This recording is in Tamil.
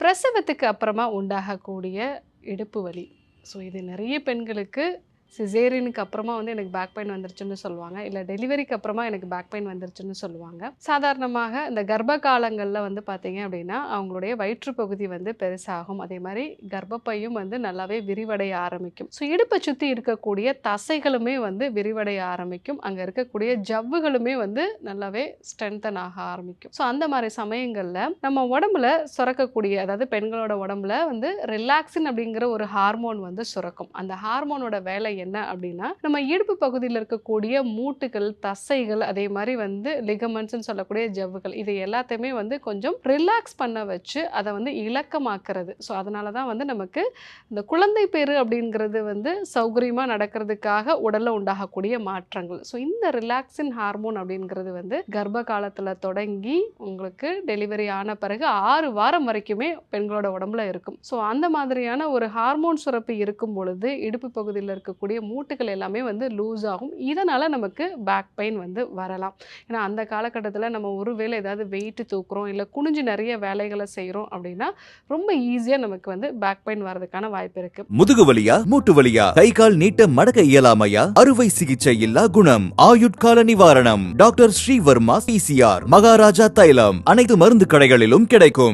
பிரசவத்துக்கு அப்புறமா உண்டாகக்கூடிய இடுப்பு வலி. ஸோ இது நிறைய பெண்களுக்கு சிசேரியனுக்கு அப்புறமா வந்து எனக்கு பேக் பெயின் வந்துருச்சுன்னு சொல்லுவாங்க. இல்லை டெலிவரிக்கு அப்புறமா எனக்கு பேக் பெயின் வந்துருச்சுன்னு சொல்லுவாங்க. சாதாரணமாக இந்த கர்ப்ப காலங்களில் வந்து பார்த்தீங்க அப்படின்னா அவங்களுடைய வயிற்றுப்பகுதி வந்து பெருசாகும். அதே மாதிரி கர்ப்பப்பையும் வந்து நல்லாவே விரிவடைய ஆரம்பிக்கும். ஸோ இடுப்பை சுற்றி இருக்கக்கூடிய தசைகளுமே வந்து விரிவடைய ஆரம்பிக்கும். அங்கே இருக்கக்கூடிய ஜவ்வுகளுமே வந்து நல்லாவே ஸ்ட்ரென்தன் ஆக ஆரம்பிக்கும். ஸோ அந்த மாதிரி சமயங்களில் நம்ம உடம்புல சுரக்கக்கூடிய அதாவது பெண்களோட உடம்புல வந்து ரிலாக்ஸின் அப்படிங்கிற ஒரு ஹார்மோன் வந்து சுரக்கும். அந்த ஹார்மோனோட வேலை என்ன அப்படின்னா நம்ம இடுப்பு பகுதியில் இருக்கக்கூடிய மூட்டுகள் தசைகள் அதே மாதிரி வந்து லிகமெண்ட்ஸ்னு சொல்லக்கூடிய ஜவ்வுகள் இது எல்லாத்தையுமே வந்து கொஞ்சம் ரிலாக்ஸ் பண்ண வச்சு அதை வந்து இலக்கமாக்குறது. ஸோ அதனால தான் வந்து நமக்கு இந்த குழந்தை பேரு அப்படிங்கிறது வந்து சௌகரியமாக நடக்கிறதுக்காக உடலில் உண்டாகக்கூடிய மாற்றங்கள். ஸோ இந்த ரிலாக்ஸின் ஹார்மோன் அப்படிங்கிறது வந்து கர்ப்ப காலத்தில் தொடங்கி உங்களுக்கு டெலிவரி ஆன பிறகு ஆறு வாரம் வரைக்குமே பெண்களோட உடம்புல இருக்கும். ஸோ அந்த மாதிரியான ஒரு ஹார்மோன் சுரப்பு இருக்கும் பொழுது இடுப்பு பகுதியில் இருக்கக்கூடிய மூட்டுகள் எல்லாமே வந்து லூஸ் ஆகும். இதனால் நமக்கு பேக் பெயின் வந்து வரலாம். ஏன்னா அந்த காலகட்டத்தில் நம்ம ஒருவேளை ஏதாவது வெயிட் தூக்குறோம் இல்லை குனிஞ்சு நிறைய வேலைகளை செய்கிறோம் அப்படின்னா ரொம்ப ஈஸியாக நமக்கு வந்து பேக் பெயின் வரதுக்கான வாய்ப்பு இருக்குது முதுகு வலியா மூட்டு வலியா கை கால் நீட்ட மடக்க இயலாமையா? அறுவை சிகிச்சை இல்லா குணம்? ஆயுட்கால நிவாரணம்? டாக்டர் ஸ்ரீவர்மா பிசிஆர் மகாராஜா தைலம். அனைத்து மருந்து கடைகளிலும் கிடைக்கும்.